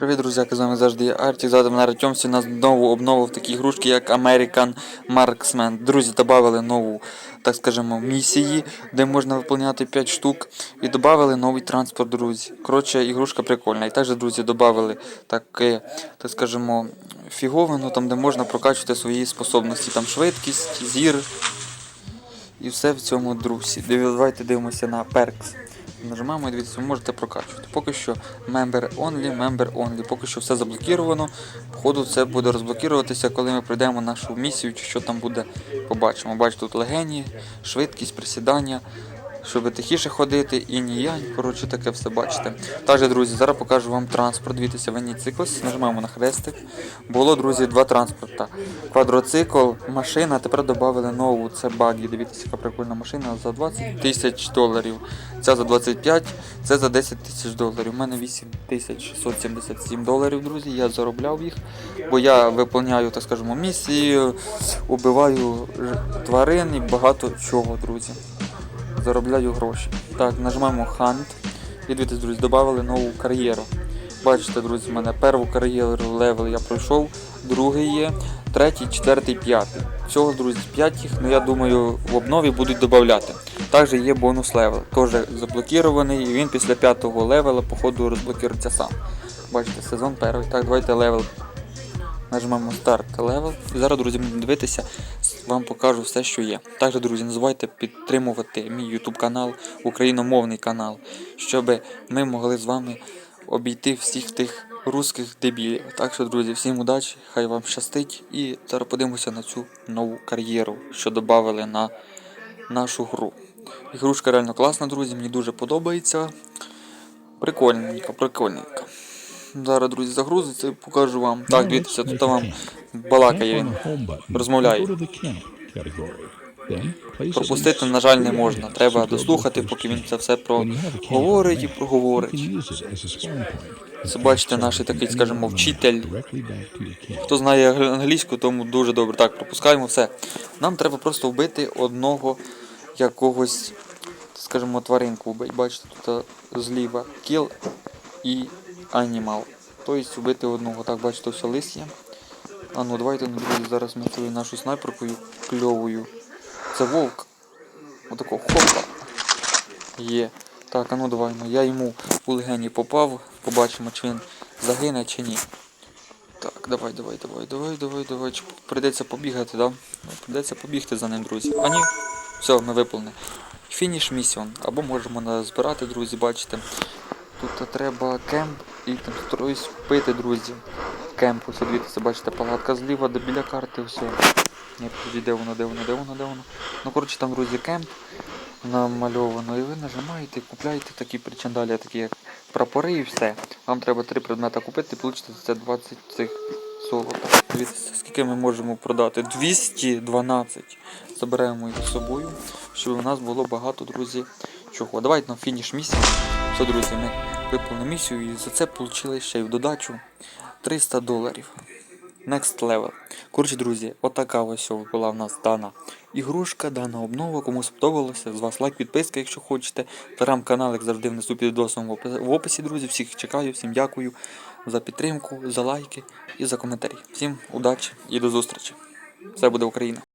Привіт, друзяки, з вами завжди я Артік. Зараз мене Артемсі нас знову обновив такі ігрушки, як American Marksman. Друзі, додали нову, так скажемо, місії, де можна виконувати 5 штук. І додали новий транспорт, друзі. Коротше, ігрушка прикольна. І також, друзі, додали таке, так скажемо, фіговину, там де можна прокачувати свої способності. Там швидкість, зір. І все в цьому друзі. Давайте дивимося на Perks. Нажимаємо і дивіться, ви можете прокачувати. Поки що member only, member only. Поки що все заблокіровано. Походу це буде розблокіруватися, коли ми пройдемо нашу місію, чи що там буде, побачимо. Бачите, тут легені, швидкість, присідання, щоб тихіше ходити, і ніянь. Коротше, таке все бачите. Також, друзі, зараз покажу вам транспорт. Дивіться, Вені циклос. Нажимаємо на хрестик. Було, друзі, два транспорта. Квадроцикл, машина, тепер додали нову. Це багі. Дивіться, яка прикольна машина за 20 тисяч доларів. Ця за 25, це за 10 тисяч доларів. У мене 8 тисяч 677 доларів, друзі. Я заробляв їх, бо я виповняю, так скажемо, місії, убиваю тварин і багато чого, друзі. Заробляю гроші. Так, нажимаємо Hunt. І дивіться, друзі, додали нову кар'єру. Бачите, друзі, в мене першу кар'єру левел я пройшов, другий є, третій, четвертий, п'ятий. Всього, друзі, п'ять їх, ну я думаю, в обнові будуть додати. Також є бонус левел, теж заблокірований, і він після п'ятого левела, походу, розблокується сам. Бачите, сезон перший. Так, давайте левел. Нажмемо старт левел. І зараз, друзі, дивитися, вам покажу все, що є. Також, друзі, не забувайте підтримувати мій YouTube канал, україномовний канал, щоб ми могли з вами обійти всіх тих русських дебілів. Так що, друзі, всім удачі, хай вам щастить. І зараз подивимося на цю нову кар'єру, що додали на нашу гру. Ігрушка реально класна, друзі, мені дуже подобається. Прикольненька, прикольненька. Зараз, друзі, загрузиться і покажу вам. Так, дивіться, тут вам балакає він. розмовляє. Пропустити, на жаль, не можна. Треба дослухати, поки він це все проговорить і проговорить. Це бачите, наш такий, скажімо, вчитель. Хто знає англійську, тому дуже добре. Так, пропускаємо все. Нам треба просто вбити одного якогось, скажімо, тваринку. Бачите, тут а, зліва kill і animal. Тобто вбити одного. Так, бачите, все лис є. А ну давайте ну, друзі, зараз ми цією нашу снайперкою кльовою. Це вовк. Отако хопа. Є. Так, а ну давай, ну я йому у легені попав. Побачимо, чи він загине чи ні. Так, давай, давай, давай, давай, давай, давай. Чи прийдеться побігати, да? Прийдеться побігти за ним, друзі. А ні. Все, ми виповнили. Фініш місіон. Або можемо назбирати, друзі, бачите. Тут треба кемп і там щось купити, друзі. Кемп, ось дивіться, бачите, палатка зліва, де біля карти, все. Ні, подожди, де воно, де воно, де воно, де воно. Ну, коротше, там, друзі, кемп намальовано, і ви нажимаєте, купляєте такі причандалі, такі як прапори і все. Вам треба три предмета купити, і получите це 20 цих золота. Дивіться, скільки ми можемо продати? 212. Забираємо їх з собою, щоб у нас було багато, друзі, чого. Давайте на фініш місії. Все, друзі, ми виповнили місію і за це отримали ще й в додачу 300 доларів. Next level. Коротше, друзі, отака ось була в нас дана ігрушка, дана обнова. Кому сподобалося, з вас лайк, підписка, якщо хочете. Телеграм-канал, як завжди, внизу під відосом в описі, друзі. Всіх чекаю, всім дякую за підтримку, за лайки і за коментарі. Всім удачі і до зустрічі. Все буде Україна!